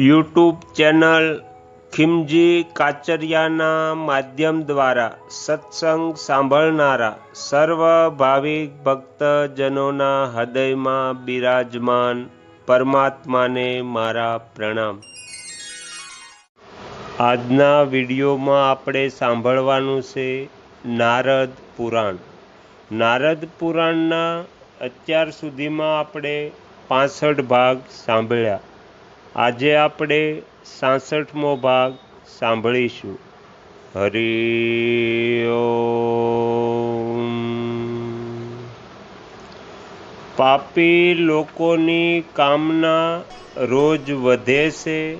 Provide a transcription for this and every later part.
YouTube channel ખિમજી કાચરિયાના માધ્યમ દ્વારા સત્સંગ સાંભળનારા સર્વ ભાવિક ભક્તજનોના હૃદયમાં બિરાજમાન પરમાત્માને મારા પ્રણામ. આજના વિડીયોમાં આપણે સાંભળવાનું છે નારદ પુરાણ. નારદ પુરાણના અત્યાર સુધીમાં આપણે પાસઠ ભાગ સાંભળ્યા. આજે આપણે સાસઠમો ભાગ સાંભળીશું. હરિ પાપી લોકોની કામના રોજ વધે છે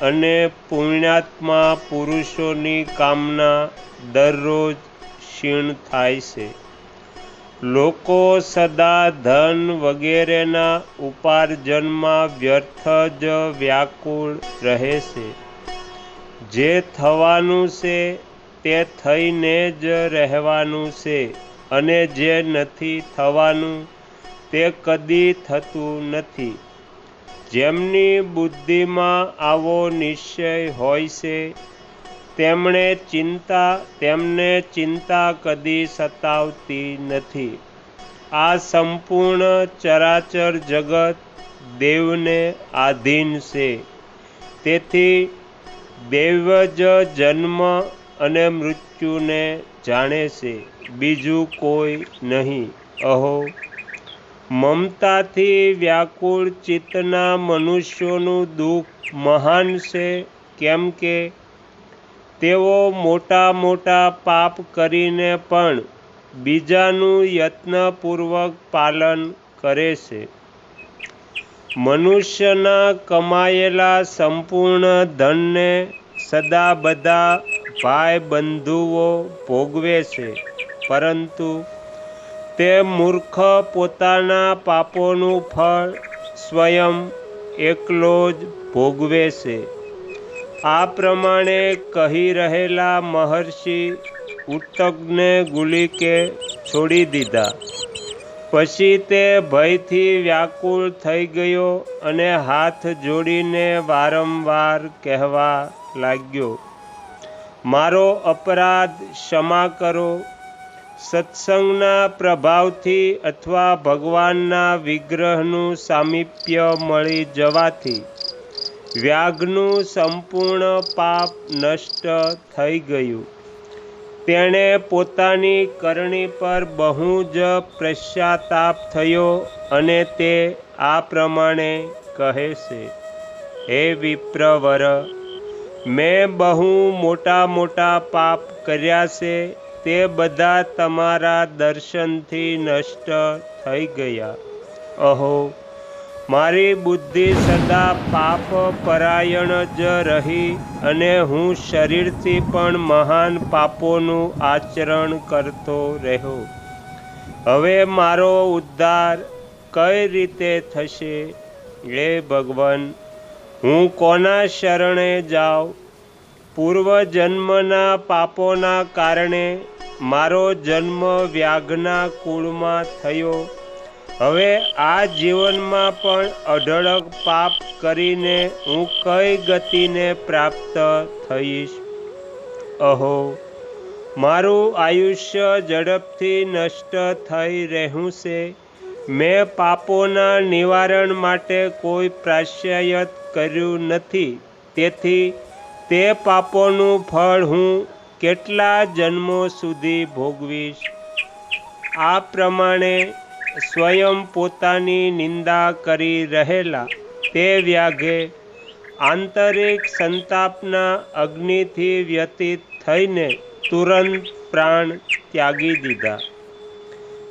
અને પુણ્યાત્મા પુરુષોની કામના દરરોજ ક્ષીણ થાય છે. લોકો સદા ધન વગેરેના ઉપાર્જનમાં વ્યર્થ જ વ્યાકુળ રહે છે. જે થવાનું છે તે થઈને જ રહેવાનું છે અને જે નથી થવાનું તે કદી થતું નથી. જેમની બુદ્ધિમાં આવો નિશ્ચય હોય છે તેમણે ચિંતા, તેમને ચિંતા કદી સતાવતી નથી. આ સંપૂર્ણ ચરાચર જગત દેવને આધીન છે. તેથી દેવ જ જન્મ અને મૃત્યુને જાણે છે. બીજું કોઈ નહીં. અહો. મમતાથી વ્યાકુળ ચિત્તના મનુષ્યોનું દુઃખ મહાન છે. કેમ કે તેઓ મોટા મોટા પાપ કરીને પણ બીજાનું યત્નપૂર્વક પાલન કરે છે. મનુષ્યના કમાયેલા સંપૂર્ણ ધનને સદા બધા ભાઈ બંધુઓ ભોગવે છે, પરંતુ તે મૂર્ખ પોતાના પાપોનું ફળ સ્વયં એકલો જ ભોગવે છે. આ પ્રમાણે કહી રહેલા મહર્ષિ ઉત્તકને ગુલિકે છોડી દીધા. પછી તે ભયથી વ્યાકુળ થઈ ગયો અને હાથ જોડીને વારંવાર કહેવા લાગ્યો, મારો અપરાધ ક્ષમા કરો. સત્સંગના પ્રભાવથી અથવા ભગવાનના વિગ્રહનું સામીપ્ય મળી જવાથી વ્યાઘનું સંપૂર્ણ પાપ નષ્ટ થઈ ગયું. તેણે પોતાની કરણી પર બહુ જ પશ્ચાતાપ થયો અને તે આ પ્રમાણે કહે છે, હે વિપ્રવર, મેં બહુ મોટા મોટા પાપ કર્યા છે, તે બધા તમારા દર્શનથી નષ્ટ થઈ ગયા. અહો મારી બુદ્ધિ સદા પાપ પરાયણ જ રહી અને હું શરીરથી પણ મહાન પાપોનું આચરણ કરતો રહ્યો. હવે મારો ઉદ્ધાર કઈ રીતે થશે? એ ભગવાન, હું કોના શરણે જાઉં? પૂર્વજન્મના પાપોના કારણે મારો જન્મ વ્યાઘના કુળમાં થયો. હવે આ જીવનમાં પણ અઢળક પાપ કરીને હું કઈ ગતિને પ્રાપ્ત થઈશ? અહો, મારું આયુષ્ય ઝડપથી નષ્ટ થઈ રહ્યું છે. મેં પાપોના નિવારણ માટે કોઈ પ્રાશ્ચયત કર્યું નથી. તેથી તે પાપોનું ફળ હું કેટલા જન્મો સુધી ભોગવીશ? આ પ્રમાણે સ્વયં પોતાની નિંદા કરી રહેલા તે વ્યાઘે આંતરિક સંતાપના અગ્નિથી વ્યતીત થઈને તુરંત પ્રાણ ત્યાગી દીધા.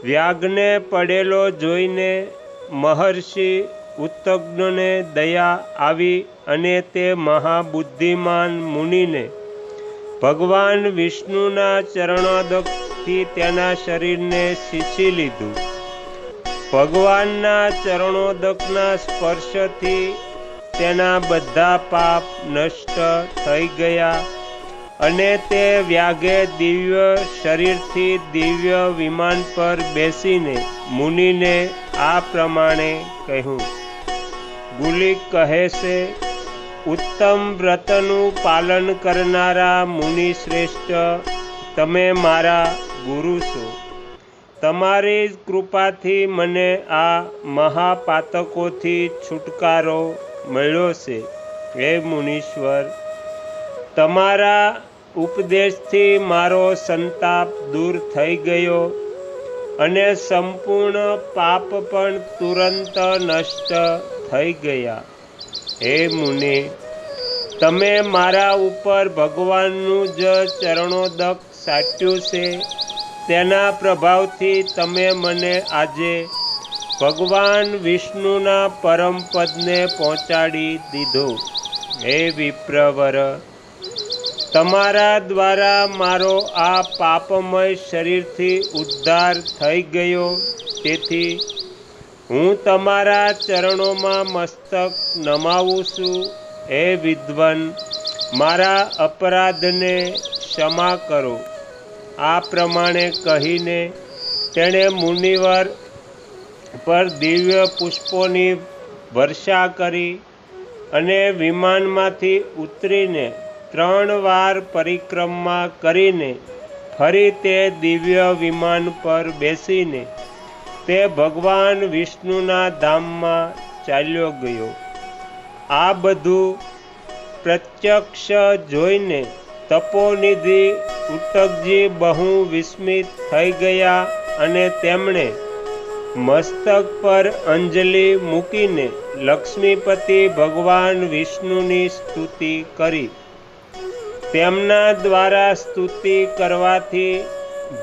વ્યાઘને પડેલો જોઈને મહર્ષિ ઉત્તગ્નને દયા આવી અને તે મહાબુદ્ધિમાન મુનિને ભગવાન વિષ્ણુના ચરણોદકથી તેના શરીરને સીંચી લીધું. ભગવાનના ચરણોદકના સ્પર્શથી તેના બધા પાપ નષ્ટ થઈ ગયા અને તે વ્યાગે દિવ્ય શરીરથી દિવ્ય વિમાન પર બેસીને મુનિને આ પ્રમાણે કહ્યું ગુલિક કહે છે, ઉત્તમ વ્રતનું પાલન કરનારા મુનિ શ્રેષ્ઠ, તમે મારા ગુરુ છો. તમારી કૃપાથી મને આ મહાપાતકોથી છુટકારો મળ્યો છે, હે મુનીશ્વર. તમારા ઉપદેશથી મારો સંતાપ દૂર થઈ ગયો અને સંપૂર્ણ પાપ પણ તુરંત નષ્ટ થઈ ગયા. હે મુનિ, તમે મારા ઉપર ભગવાનનું જ ચરણોદક સાટ્યું છે. તેના પ્રભાવથી તમે મને આજે ભગવાન વિષ્ણુના પરમ પદને પહોંચાડી દીધો. હે વિપ્રવર, તમારા દ્વારા મારો આ પાપમય શરીરથી ઉદ્ધાર થઈ ગયો. તેથી હું તમારા ચરણોમાં મસ્તક નમાવું છું. હે વિદ્વન, મારા અપરાધને ક્ષમા કરો. આ પ્રમાણે કહીને તેણે મુનિવર પર દિવ્ય પુષ્પોની વર્ષા કરી અને વિમાનમાંથી ઉતરીને ત્રણ વાર પરિક્રમા કરીને ફરી તે દિવ્ય વિમાન પર બેસીને તે ભગવાન વિષ્ણુના ધામમાં ચાલ્યો ગયો. આ બધું પ્રત્યક્ષ જોઈને તપોનિધિ ઉટકજી બહુ વિસ્મિત થઈ ગયા અને તેમણે મસ્તક પર અંજલિ મૂકીને લક્ષ્મીપતિ ભગવાન વિષ્ણુની સ્તુતિ કરી. તેમના દ્વારા સ્તુતિ કરવાથી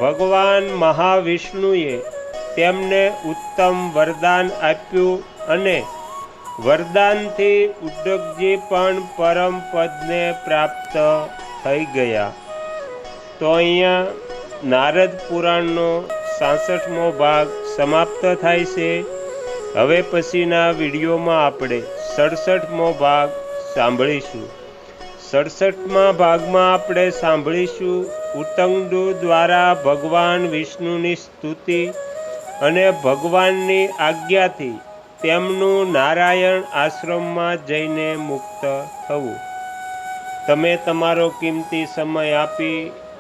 ભગવાન મહાવિષ્ણુએ તેમને ઉત્તમ વરદાન આપ્યું અને વરદાનથી ઉદ્યોગજી પણ પરમ પદને પ્રાપ્ત થઈ ગયા. તો અહીંયા નારદ પુરાણનો સાસઠમો ભાગ સમાપ્ત થાય છે. હવે પછીના વિડીયોમાં આપણે સડસઠમો ભાગ સાંભળીશું. સડસઠમાં ભાગમાં આપણે સાંભળીશું ઉત્તંગડુ દ્વારા ભગવાન વિષ્ણુની સ્તુતિ અને ભગવાનની આજ્ઞાથી તેમનું નારાયણ આશ્રમમાં જઈને મુક્ત થવું. તમે તમારો કિંમતી સમય આપી